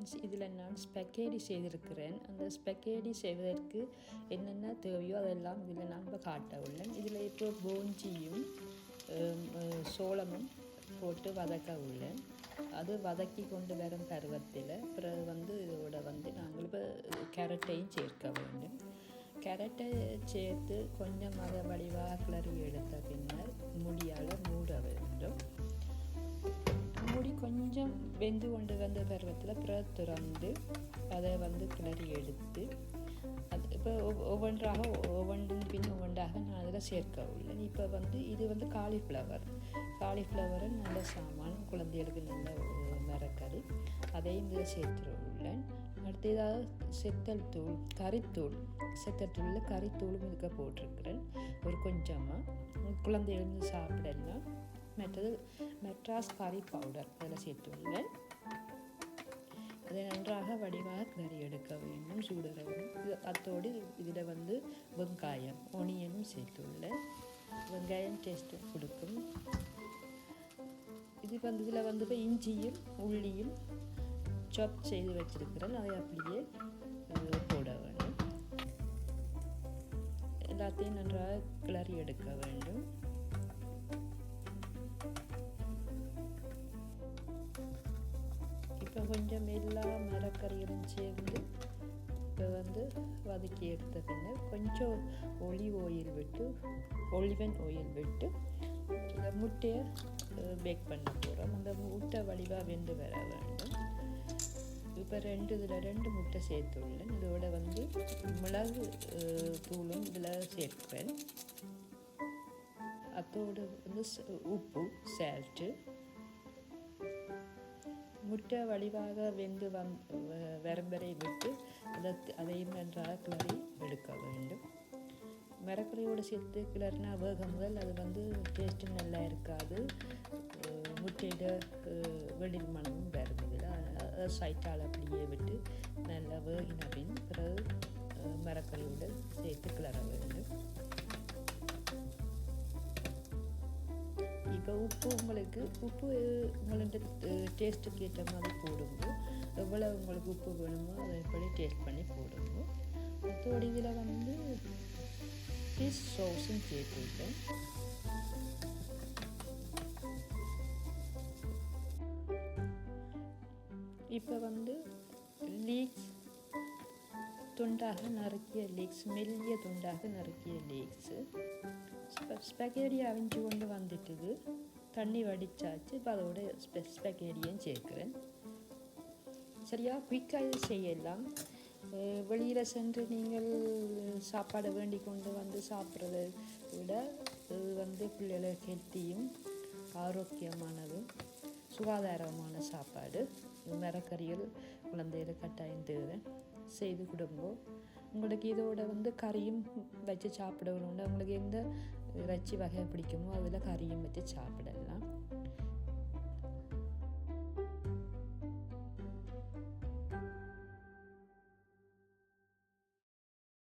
Friends இதில் நான் ஸ்பெக்கேடி செய்திருக்கிறேன். அந்த ஸ்பெக்கேடி செய்வதற்கு என்னென்ன தேவையோ அதெல்லாம் இதில் நான் இப்போ காட்ட உள்ளேன். இதில் இப்போ போஞ்சியும் சோளமும் போட்டு வதக்க உள்ளேன். அது வதக்கி கொண்டு வரும் பருவத்தில் பிறகு வந்து இதோட வந்து நாங்கள் இப்போ கேரட்டையும் சேர்க்க வேண்டும். கேரட்டை சேர்த்து கொஞ்சம் அதை வடிவாக கிளறி எடுத்த பின்னர் முடியால் மூட வேண்டும். கொஞ்சம் வெந்து கொண்டு வந்த பருவத்தில் பிற திறந்து அதை வந்து கிளறி எடுத்து அது இப்போ ஒவ்வொன்றாக ஒவ்வொன்றின் பின் ஒவ்வொன்றாக நான் அதில் சேர்க்க உள்ளேன். இப்போ வந்து இது வந்து காலிஃப்ளவர் காலிஃப்ளவரை நல்ல சாமான் குழந்தைகளுக்கு நல்ல ஒரு மரக்கறி. அதையும் இதில் சேர்த்து உள்ளேன். அடுத்து ஏதாவது செத்தல் தூள் கறித்தூள். செத்தல் தூளில் கறித்தூளும் இதுக்க போட்டிருக்கிறேன். ஒரு கொஞ்சமாக குழந்தைகள் வந்து சாப்பிடலாம். மற்றது மெட்ராஸ் காரி பவுடர் அதில் சேர்த்துள்ளேன் அதை நன்றாக வடிவாக கிளறி எடுக்க வேண்டும் சூடர வேண்டும் இது அத்தோடு இதில் வந்து வெங்காயம் ஒனியனும் சேர்த்துள்ளேன் வெங்காயம் டேஸ்ட் கொடுக்கும் இது வந்து இதில் வந்து இப்போ இஞ்சியும் உள்ளியும் சாப் செய்து வச்சிருக்கிறேன் அதை அப்படியே போட வேண்டும் எல்லாத்தையும் நன்றாக கிளறி எடுக்க வேண்டும் இப்போ கொஞ்சம் எல்லா மரக்கறியும் சேர்ந்து இப்போ வந்து வதக்கி எடுத்த பின்னர் கொஞ்சம் ஒலிவ் ஆயில் விட்டு ஒலிவன் ஆயில் விட்டு இந்த முட்டையை பேக் பண்ண போகிறோம் அந்த முட்டை வடிவாக வெந்து வர வேண்டும். இப்போ ரெண்டு இதில் ரெண்டு முட்டை சேர்த்துள்ளேன். இதோட வந்து மிளகு தூளும் இதில் சேர்ப்பேன். அதோடு வந்து உப்பு சால்ட்டு முட்டை வடிவாக வெந்து வந் வ- விட்டு அதை அதையும் நன்றாக கிளறி எடுக்க வேண்டும். மரக்கறியோடு சேர்த்து கிளறினா வேக முதல் அது வந்து டேஸ்ட்டு நல்லா இருக்காது. முட்டையிட முட்டையோட வெளிர் மனமும் வரும் இதில் சைட்டால் அப்படியே விட்டு நல்லா வேகின பின் பிறகு அஹ், மரக்கறியோடு சேர்த்து கிளற வேண்டும். இப்போ உப்பு உங்களுக்கு உப்பு உங்களோட டேஸ்ட்டுக்கு ஏற்ற மாதிரி போடுங்க. எவ்வளோ உங்களுக்கு உப்பு வேணுமோ அதை எப்படி டேஸ்ட் பண்ணி போடுங்க. மற்றபடி இதில் வந்து ஃபிஷ் சோஸும் சேர்த்துருக்கேன் இப்போ வந்து லீக்ஸ் துண்டாக நறுக்கிய லீக்ஸ் மெல்லிய துண்டாக நறுக்கிய லீக்ஸு ஸ்பெகேடி அவிஞ்சு கொண்டு வந்துட்டுது. தண்ணி வடிச்சாச்சு. இப்போ அதோட ஸ்பெ ஸ்பெகேரியும் சேர்க்குறேன். சரியா? குயிக்காக இது செய்யலாம். வெளியில் சென்று நீங்கள் சாப்பாடை வேண்டி கொண்டு வந்து சாப்பிட்றத விட இது வந்து பிள்ளைகளை ஹெல்த்தியும் ஆரோக்கியமானதும் சுகாதாரமான சாப்பாடு. மரக்கறிகள் குழந்தைகளுக்கு கட்டாயம் தேவை. செய்து கொடுங்கோ. உங்களுக்கு இதோட வந்து கறியும் வச்சு சாப்பிடணும் உங்களுக்கு எந்த இறைச்சி வகை பிடிக்குமோ அதில் கறியும் வச்சு சாப்பிடலாம்.